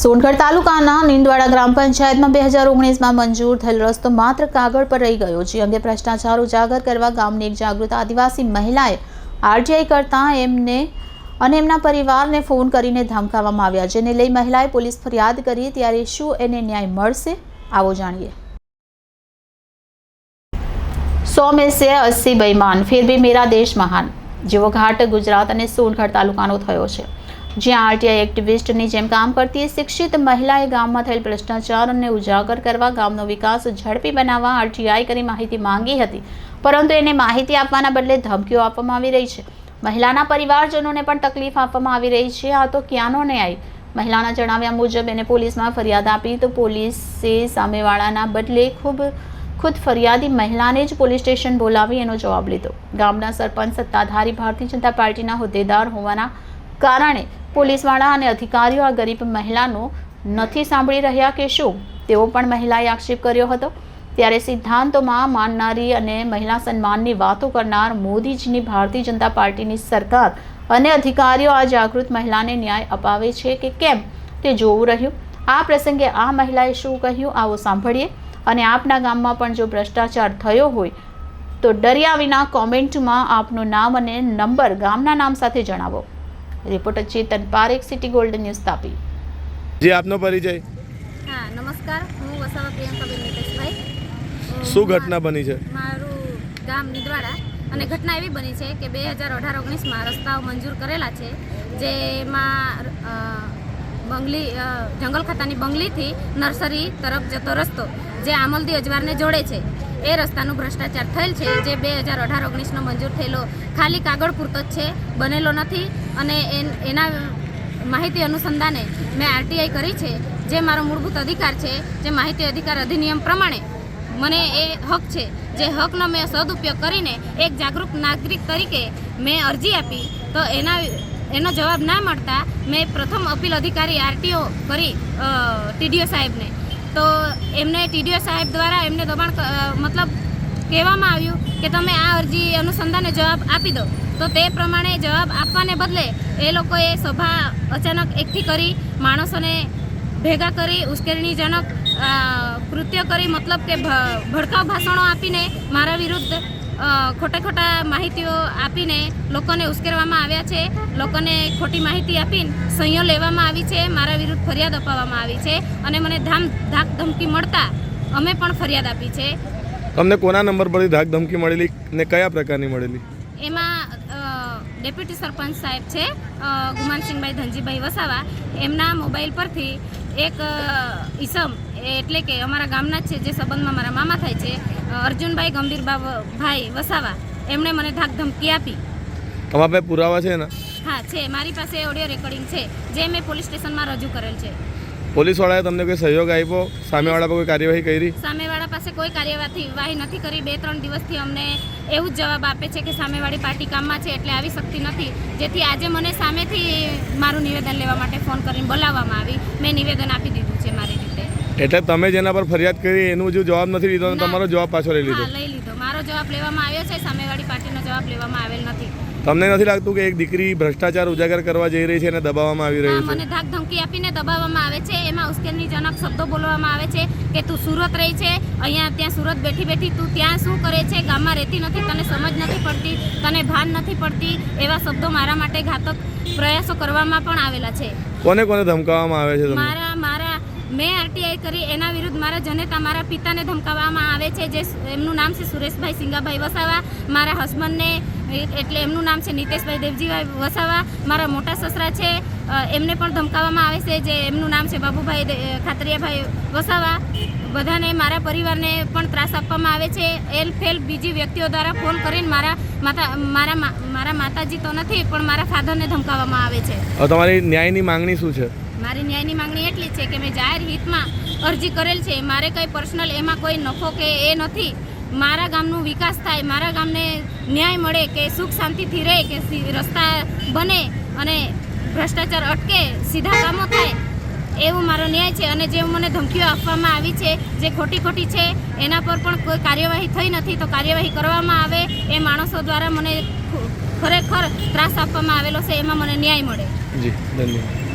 સોનગઢ તાલુકાના નીંદવાડા ગ્રામ પંચાયતમાં બે હજાર ઓગણીસમાં મંજૂર થયેલ રસ્તો માત્ર કાગળ પર રહી ગયો જે અંગે ભ્રષ્ટાચાર ઉજાગર કરવા ગામની એક જાગૃત આદિવાસી મહિલાએ આરટીઆઈ કરતાં એમને અને એમના પરિવારને ફોન કરીને ધમકાવવામાં આવ્યા જેને લઈ મહિલાએ પોલીસ ફરિયાદ કરી. ત્યારે શું એને ન્યાય મળશે? આવો જાણીએ. સો મેં સે અસ્સી બૈમાન ફિર ભી મેરા દેશ મહાન, જેવો ઘાટ ગુજરાત અને સોનગઢ તાલુકાનો થયો છે. જ્યાં આરટીઆઈ એક્ટિવિસ્ટની જેમ કામ કરતી શિક્ષિત મહિલાએ ગામમાં થયેલ ભ્રષ્ટાચારને ઉજાગર કરવા, ગામનો વિકાસ ઝડપી બનાવવા આરટીઆઈ કરી માહિતી માંગી હતી. પરંતુ એને માહિતી આપવાના બદલે ધમકીઓ આપવામાં આવી રહી છે. મહિલાના પરિવારજનોને પણ તકલીફ આપવામાં આવી રહી છે. આ તો ક્યાંનો ન્યાય? મહિલાના જણાવ્યા મુજબ, એને પોલીસમાં ફરિયાદ આપી તો પોલીસે સામેવાળાના બદલે ખૂબ ખુદ ફરિયાદી મહિલાને જ પોલીસ સ્ટેશન બોલાવી એનો જવાબ લીધો. ગામના સરપંચ, સત્તાધારી ભારતીય જનતા પાર્ટીના હોદ્દેદાર હોવાના કારણે પોલીસવાળા અને અધિકારીઓ આ ગરીબ મહિલાનો નથી સાંભળી રહ્યા કે શું? તેવો પણ મહિલાએ આક્ષેપ કર્યો હતો. ત્યારે સિદ્ધાંતોમાં માનનારી અને મહિલા સન્માનની વાતો કરનાર મોદીજીની ભારતીય જનતા પાર્ટીની સરકાર અને અધિકારીઓ આ જાગૃત મહિલાને ન્યાય અપાવે છે કે કેમ તે જોવું રહ્યું. આ પ્રસંગે આ મહિલાએ શું કહ્યું આવો સાંભળીએ. અને આપના ગામમાં પણ જો ભ્રષ્ટાચાર થયો હોય, તો ડર્યા વિના કોમેન્ટમાં આપનું નામ અને નંબર ગામના નામ સાથે જણાવો. Reporter Chetan Parekh city golden news Tapi. જી આપનો પરિચય? હા નમસ્કાર. હું વસાવા પ્રિયંકાબેન નિતેશભાઈ. શું ઘટના બની છે? મારું ગામ નિદવાડા અને ઘટના એવી બની છે કે બે હજાર અઢાર ઓગણીસમાં રસ્તાઓ મંજૂર કરેલા છે જેમાં બંગલી જંગલ ખાતાની બંગલીથી નર્સરી તરફ જતો રસ્તો જે આમલદી અજવારને જોડે છે. એ રસ્તાનું ભ્રષ્ટાચાર થયેલ છે, જે બે હજાર અઢાર ઓગણીસનો મંજૂર થયેલો. ખાલી કાગળ પૂરતો જ છે, બનેલો નથી. અને એન- માહિતી અનુસંધાને મેં આરટીઆઈ કરી છે, જે મારો મૂળભૂત અધિકાર છે, જે માહિતી અધિકાર અધિનિયમ પ્રમાણે મને એ હક છે. જે હકનો મેં સદુપયોગ કરીને એક જાગૃત નાગરિક તરીકે મેં અરજી આપી. તો એના, એનો જવાબ ના મળતા મેં પ્રથમ અપીલ અધિકારી આરટીઓ કરી ટીડીઓ સાહેબને. તો એમને ટીડીઓ સાહેબ દ્વારા એમને દબાણ કહેવામાં આવ્યું કે તમે આ અરજી અનુસંધાને જવાબ આપી દો. તો તે પ્રમાણે જવાબ આપવાને બદલે એ લોકોએ સભા અચાનક એકઠી કરી, માણસોને ભેગા કરી, ઉશ્કેરણીજનક કૃત્ય કરી, મતલબ કે ભ- ભડકાઉ ભાષણો આપીને, મારા વિરુદ્ધ ખોટા ખોટા માહિતીઓ આપીને લોકોને ઉશ્કેરવામાં આવ્યા છે, લોકોને ખોટી માહિતી આપીને સહીઓ લેવામાં આવી છે, મારા વિરુદ્ધ ફરિયાદ અપાવવામાં આવી છે અને મને ધામ ધાક ધમકી મળતા અમે પણ ફરિયાદ આપી છે. તમને કોના નંબર પરથી ધાક ધમકી મળેલી ને કયા પ્રકારની મળેલી? એમાં ડેપ્યુટી સરપંચ સાહેબ છે ગુમાનસિંહભાઈ ધનજીભાઈ વસાવા. એમના મોબાઈલ પરથી એક ઈસમ એટલે કે અમારા ગામના જ છે જે સંબંધમાં મારા મામા થાય છે અર્જુનભાઈ ગંભીર ભાઈ વસાવા એમણે મને ધાક ધમકી આપી. તમારા પાસે પુરાવા છે ને હા છે. મારી પાસે ઓડિયો રેકોર્ડિંગ છે જે મેં પોલીસ સ્ટેશનમાં રજૂ કરેલ છે. પોલીસવાળાએ તમને કોઈ સહયોગ આપ્યો? સામેવાળા પર કોઈ કાર્યવાહી કરી? સામેવાળા પાસે કોઈ કાર્યવાહી વાહી નથી કરી. બે ત્રણ દિવસથી અમને એવું જ જવાબ આપે છે કે સામેવાળી પાર્ટી કામમાં છે એટલે આવી શકતી નથી. જેથી આજે મને સામેથી મારું નિવેદન લેવા માટે ફોન કરીને બોલાવવામાં આવી. મેં નિવેદન આપી દીધું છે મારી રીતે. એટલે તમે જેના પર ફરિયાદ કરી એનું હજુ જવાબ નથી લીધો તમારો જવાબ પાછો લઈ લીધો. લઈ લીધો. મારો જવાબ લેવામાં આવ્યો છે. સામેવાળી પાર્ટીનો જવાબ લેવામાં આવેલ નથી. તમને નથી લાગતું કે એક દીકરી ભ્રષ્ટાચાર ઉજાગર કરવા જઈ રહી છે અને દબાવવામાં આવી હા છે? મને ધાક ધમકી આપીને દબાવવામાં આવે છે. એમાં ઉશ્કેરણીજનક શબ્દો બોલવામાં આવે છે કે તું સુરત રહી છે અહીંયા ત્યાં સુરત બેઠી બેઠી તું ત્યાં શું કરે છે? ગામમાં રહેતી નથી તને સમજ નથી પડતી તને ભાન નથી પડતી એવા શબ્દો મારા માટે ઘાતક પ્રયાસો કરવામાં પણ આવેલા છે. કોને કોને ધમકાવવામાં આવે છે મારા મેં આરટીઆઈ કરી, એના વિરુદ્ધ મારા જનેતા મારા પિતાને ધમકાવવામાં આવે છે. જે એમનું નામ છે સુરેશભાઈ સિંગાભાઈ વસાવા. મારા હસબન્ડને એટલે એમનું નામ છે નીતેશભાઈ દેવજીભાઈ વસાવા. મારા મોટા સસરા છે એમને પણ ધમકાવવામાં આવે છે જે એમનું નામ છે બાબુભાઈ ખાતરિયાભાઈ વસાવા. બધાને, મારા પરિવારને પણ ત્રાસ આપવામાં આવે છે. એલ ફેલ બીજી વ્યક્તિઓ દ્વારા ફોન કરીને મારા માતા, મારા મારા માતાજી તો નથી, પણ મારા ફાધરને ધમકાવવામાં આવે છે. તમારી ન્યાયની માંગણી શું છે? મારી ન્યાયની માંગણી એટલી છે કે મેં જાહેર હિતમાં અરજી કરેલ છે. મારે કંઈ પર્સનલ એમાં કોઈ નફો કે એ નથી. મારા ગામનો વિકાસ થાય, મારા ગામને ન્યાય મળે કે સુખ શાંતિથી રહે, કે રસ્તા બને અને ભ્રષ્ટાચાર અટકે, સીધા કામો થાય, એવું મારો ન્યાય છે. અને જે મને ધમકીઓ આપવામાં આવી છે, જે ખોટી ખોટી છે, એના પર પણ કોઈ કાર્યવાહી થઈ નથી, તો કાર્યવાહી કરવામાં આવે એ માણસો દ્વારા મને ખરેખર ત્રાસ આપવામાં આવેલો છે, એમાં મને ન્યાય મળે. જી, ધન્યવાદ.